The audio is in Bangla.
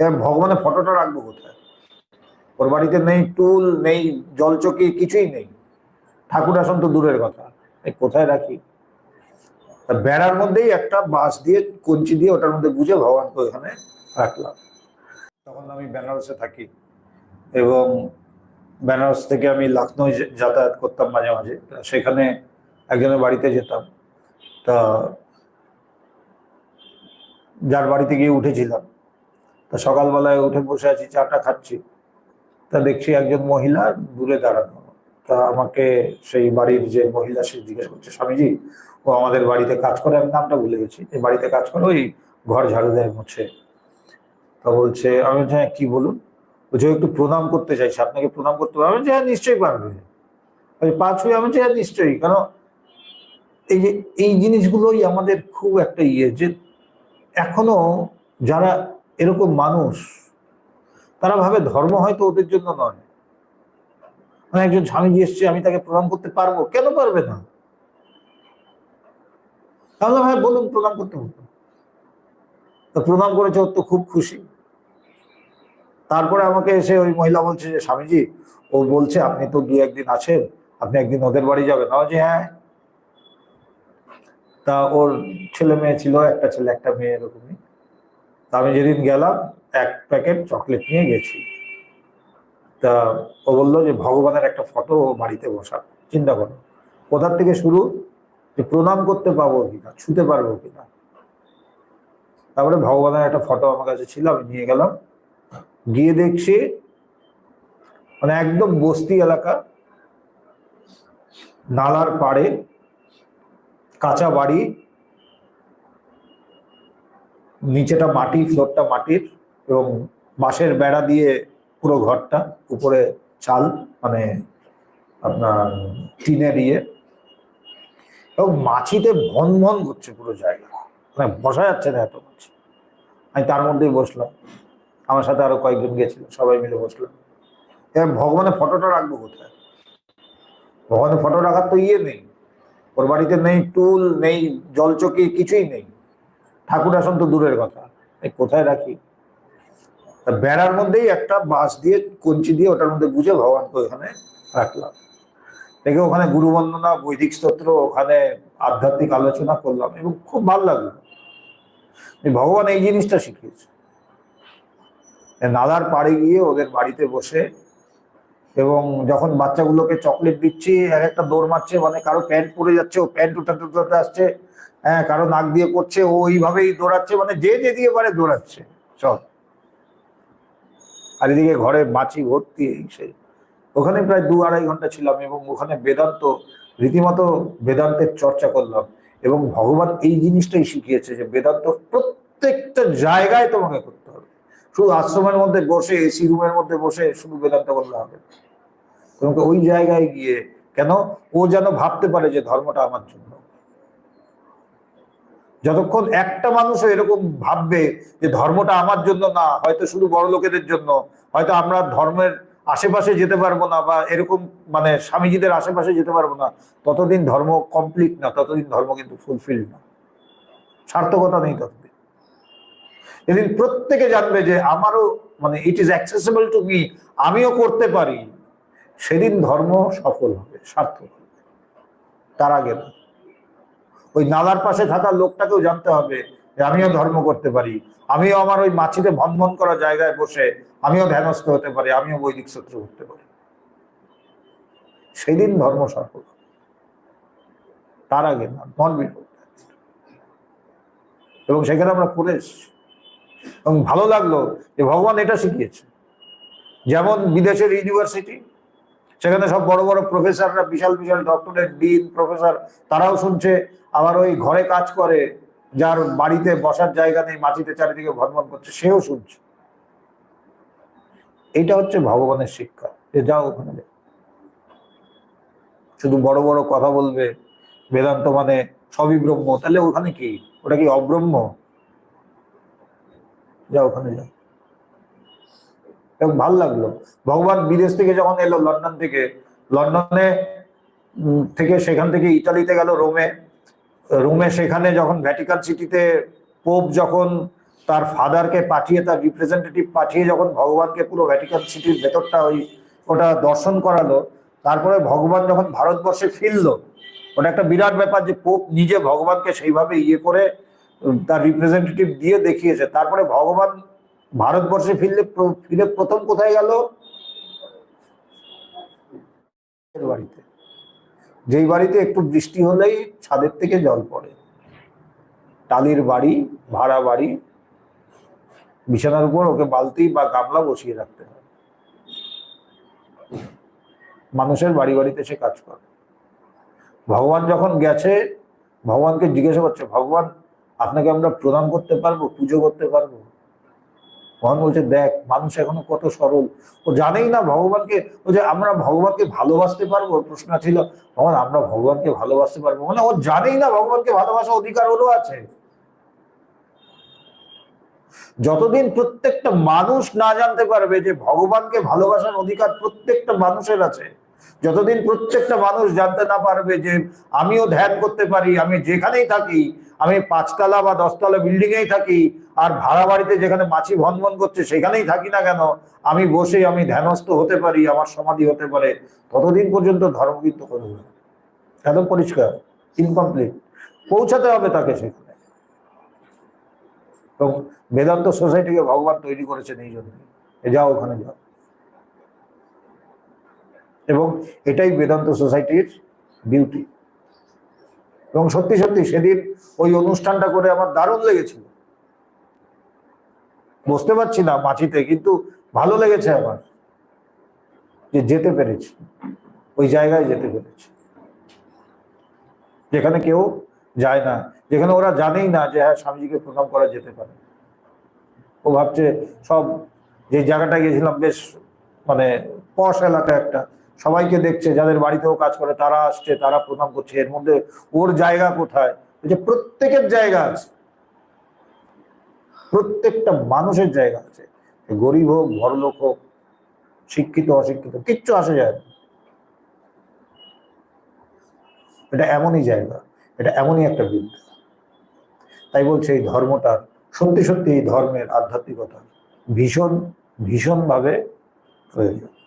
এবার ভগবানের ফটোটা রাখব কোথায়? ওর বাড়িতে নেই টুল, নেই জলচকি, কিছুই নেই। ঠাকুর আসন তো দূরের কথা। এই কোথায় রাখি? বেড়ার মধ্যেই একটা বাঁশ দিয়ে, কঞ্চি দিয়ে ওটার মধ্যে গুজে ভগবানকে ওখানে রাখলাম। তখন আমি বেনারসে থাকি এবং বেনারস থেকে আমি লখনৌ যাতায়াত করতাম মাঝে মাঝে। সেখানে একজনের বাড়িতে যেতাম। তা যার বাড়িতে গিয়ে উঠেছিলাম। তা সকালবেলায় উঠে বসে আছি চাটা খাচ্ছি। তা দেখছি একজন মহিলা দূরে দাঁড়ানো। তা আমাকে সেই বাড়ির যে মহিলা সে জিজ্ঞেস করছে স্বামীজি ও আমাদের বাড়িতে কাজ করে? আমি নামটা ভুলে গেছি। এই বাড়িতে কাজ করে ওই ঘর ঝাড়ু দেয় মুছে। তা বলছে আমি বলছি, হ্যাঁ কি বলুন? বলছে একটু প্রণাম করতে চাইছি আপনাকে প্রণাম করতে পারবে আমি হ্যাঁ নিশ্চয়ই পারবে। বলছে, পা ছুঁয়ে? আমি হ্যাঁ নিশ্চয়ই। কেন? এই যে এই জিনিসগুলোই আমাদের খুব একটা ইয়ে যে এখনও যারা এরকম মানুষ, তারা ভাবে ধর্ম হয়তো ওদের জন্য নয়। মানে একজন স্বামীজি এসছে, আমি তাকে প্রণাম করতে পারব, কেন পারবে না? তাহলে ভাই বলুন, প্রণাম করতে তো প্রণাম করেছে, ওর তো খুব খুশি। তারপরে আমাকে এসে ওই মহিলা বলছে যে, স্বামীজি, ও বলছে, আপনি তো দু একদিন আছেন, আপনি একদিন ওদের বাড়ি যাবেন। বলছি হ্যাঁ। তা ওর ছেলে মেয়ে ছিল, একটা ছেলে, একটা মেয়ে, এরকমই। তা আমি যেদিন গেলাম, এক প্যাকেট চকলেট নিয়ে গেছি। তা ও বলল যে, ভগবানের একটা ফটো ও বাড়িতে বসা চিন্তা করো। কোথার থেকে শুরু? যে প্রণাম করতে পাবো কিনা, ছুতে পারব কিনা। তারপরে ভগবানের একটা ফটো আমার কাছে ছিল, আমি নিয়ে গেলাম। গিয়ে দেখছি মানে একদম বস্তি এলাকা, নালার পাড়ে কাঁচা বাড়ি নিচেটা মাটি, ফ্লোরটা মাটির এবং বাঁশের বেড়া দিয়ে পুরো ঘরটা, উপরে চাল মানে আপনার টিনের ইয়ে। এবং মাছিতে ভন ভন করছে পুরো জায়গা। মানে বসা যাচ্ছে না এত মাছি। আমি তার মধ্যেই বসলাম। আমার সাথে আরও কয়েকজন গেছিল, সবাই মিলে বসলাম। এবার ভগবানের ফটোটা রাখব কোথায়? ভগবানের ফটো রাখার তো ইয়ে নেই। ওর বাড়িতে নেই, টুল নেই, জলচকি কিছুই নেই। ঠাকুর আসন তো দূরের কথা। এই কোথায় রাখি? বেড়ার মধ্যেই একটা বাঁশ দিয়ে, কঞ্চি দিয়ে ওটার মধ্যে গুজে ভগবানকে ওখানে রাখলাম। দেখে ওখানে গুরুবন্দনা বৈদিক স্তোত্র, ওখানে আধ্যাত্মিক আলোচনা করলাম এবং খুব ভালো লাগল। ভগবান এই জিনিসটা শিখিয়েছে। নালার পাড়ে গিয়ে ওদের বাড়িতে বসে এবং যখন বাচ্চাগুলোকে চকলেট দিচ্ছি, এক একটা দৌড় মারছে মানে কারও প্যান্ট পরে যাচ্ছে, ও প্যান্ট উঠাতে উঠাতে আসছে হ্যাঁ কারও নাক দিয়ে করছে, ও ওইভাবেই দৌড়াচ্ছে মানে যে যে দিয়ে পারে দৌড়াচ্ছে। চল। আর এদিকে ঘরে মাছি ভর্তি এই সেই ওখানে প্রায় দু আড়াই ঘণ্টা ছিলাম এবং ওখানে বেদান্ত, রীতিমতো বেদান্তের চর্চা করলাম এবং ভগবান এই জিনিসটাই শিখিয়েছে যে বেদান্ত প্রত্যেকটা জায়গায় তোমাকে করতে হবে। শুধু আশ্রমের মধ্যে বসে এসি রুমের মধ্যে বসে শুধু বেদান্ত করলে হবে তোমাকে ওই জায়গায় গিয়ে কেন? ও যেন ভাবতে পারে যে ধর্মটা আমার জন্য। যতক্ষণ একটা মানুষও এরকম ভাববে যে ধর্মটা আমার জন্য না, হয়তো শুধু বড় লোকেদের জন্য, হয়তো আমরা ধর্মের আশেপাশে যেতে পারব না বা এরকম মানে স্বামীজিদের আশেপাশে যেতে পারব না, ততদিন ধর্ম কমপ্লিট না, ততদিন ধর্ম কিন্তু ফুলফিল না। সার্থকতা নেই ততদিন। এদিন প্রত্যেকে জানবে যে আমারও মানে it is accessible to me আমিও করতে পারি। সেদিন ধর্ম সফল হবে, সার্থক হবে। তার আগে না। ওই নালার পাশে থাকা লোকটাকেও জানতে হবে যে আমিও ধর্ম করতে পারি, আমিও আমার ওই মাছিতে ভনভন করা জায়গায় বসে আমিও ধ্যানস্থ হতে পারি, আমিও বৈদিক সূত্র করতে পারি। সেদিন ধর্ম সফল তার আগে না নন এবং সেখানে আমরা করে এবং ভালো লাগল যে ভগবান এটা শিখিয়েছে। যেমন বিদেশের ইউনিভার্সিটি সেখানে সব বড় বড় প্রফেসররা, বিশাল বিশাল ডক্টরেট ডিন প্রফেসর তারাও শুনছে। আবার ওই ঘরে কাজ করে, যার বাড়িতে বসার জায়গা নেই, মাটিতে চারিদিকে ভ্রমণ করছে, সেও শুনছে। এটা হচ্ছে ভগবানের শিক্ষা, যে যাও ওখানে। শুধু বড় বড় কথা বলবে, বেদান্ত মানে সবই ব্রহ্ম, তাহলে ওখানে কি? ওটা কি অব্রহ্ম? যাও ওখানে যাও। এবং ভালো লাগল। ভগবান বিদেশ থেকে যখন এলো লন্ডন থেকে, লন্ডনে থেকে সেখান থেকে ইতালিতে গেল রোমে। রোমে সেখানে যখন ভ্যাটিকান সিটিতে পোপ যখন তার ফাদারকে পাঠিয়ে, তার রিপ্রেজেন্টেটিভ পাঠিয়ে যখন ভগবানকে পুরো ভ্যাটিকান সিটির ভেতরটা ওই ওটা দর্শন করালো, তারপরে ভগবান যখন ভারতবর্ষে ফিরলো, ওটা একটা বিরাট ব্যাপার যে পোপ নিজে ভগবানকে সেইভাবে ইয়ে করে তার রিপ্রেজেন্টেটিভ দিয়ে দেখিয়েছে। তারপরে ভগবান ভারতবর্ষে ফিরলে ফিরে প্রথম কোথায় গেল? বাড়িতে। যেই বাড়িতে একটু বৃষ্টি হলেই ছাদের থেকে জল পড়ে। টালির বাড়ি, ভাড়া বাড়ি, বিছানার উপর ওকে বালতি বা গামলা বসিয়ে রাখতে হয়। মানুষের বাড়ি বাড়িতে সে কাজ করে। ভগবান যখন গেছে, ভগবানকে জিজ্ঞাসা করছে, ভগবান, আপনাকে আমরা প্রণাম করতে পারব, পুজো করতে পারব? ভগবান বলছে, দেখ, মানুষ এখনও কত সরল। ও জানেই না ভগবানকে, ও যে আমরা ভগবানকে ভালোবাসতে পারব? প্রশ্ন ছিল, ভগবান, আমরা ভগবানকে ভালোবাসতে পারব? মানে ও জানেই না ভগবানকে ভালোবাসা অধিকার ওরও আছে। যতদিন প্রত্যেকটা মানুষ না জানতে পারবে যে ভগবানকে ভালোবাসার অধিকার প্রত্যেকটা মানুষের আছে, যতদিন প্রত্যেকটা মানুষ জানতে না পারবে যে আমিও ধ্যান করতে পারি, আমি যেখানেই থাকি আমি পাঁচতলা বা দশতলা বিল্ডিং এই থাকি, আর ভাড়া বাড়িতে যেখানে মাছি ভনভন করছে সেখানেই থাকি না কেন? আমি বসে আমি ধ্যানস্থ হতে পারি, আমার সমাধি হতে পারে। ততদিন পর্যন্ত ধর্ম কিন্তু করবে। একদম পরিষ্কার ইনকমপ্লিট পৌঁছাতে হবে তাকে সেখানে। এবং বেদান্ত সোসাইটিকে ভগবান তৈরি করেছেন এই জন্য। যাও ওখানে যাও। এবং এটাই বেদান্ত সোসাইটির বিউটি। এবং সত্যি সত্যি সেদিন ওই অনুষ্ঠানটা করে আমার দারুণ লেগেছিল। বুঝতে পারছি না মাছিতে কিন্তু ভালো লেগেছে আমার যে যেতে পেরেছি, ওই জায়গায় যেতে পেরেছি। যেখানে কেউ যায় না, যেখানে ওরা জানেই না যে হ্যাঁ স্বামীজিকে প্রণাম করা যেতে পারে। ও ভাবছে সব যে জায়গাটা গেছিলাম বেশ মানে পশ এলাকা একটা। সবাইকে দেখছে, যাদের বাড়িতেও কাজ করে, তারা আসছে, তারা প্রণাম করছে। এর মধ্যে ওর জায়গা কোথায়? যে প্রত্যেকের জায়গা আছে। প্রত্যেকটা মানুষের জায়গা আছে। গরিব হোক বড়লোক হোক, শিক্ষিত, অশিক্ষিত, কিচ্ছু আসে যায় না। এটা এমনই জায়গা, এটা এমনই একটা বিদ্যা। তাই বলছে এই ধর্মটার সত্যি সত্যি এই ধর্মের আধ্যাত্মিকতা ভীষণ, ভীষণভাবে প্রয়োজন।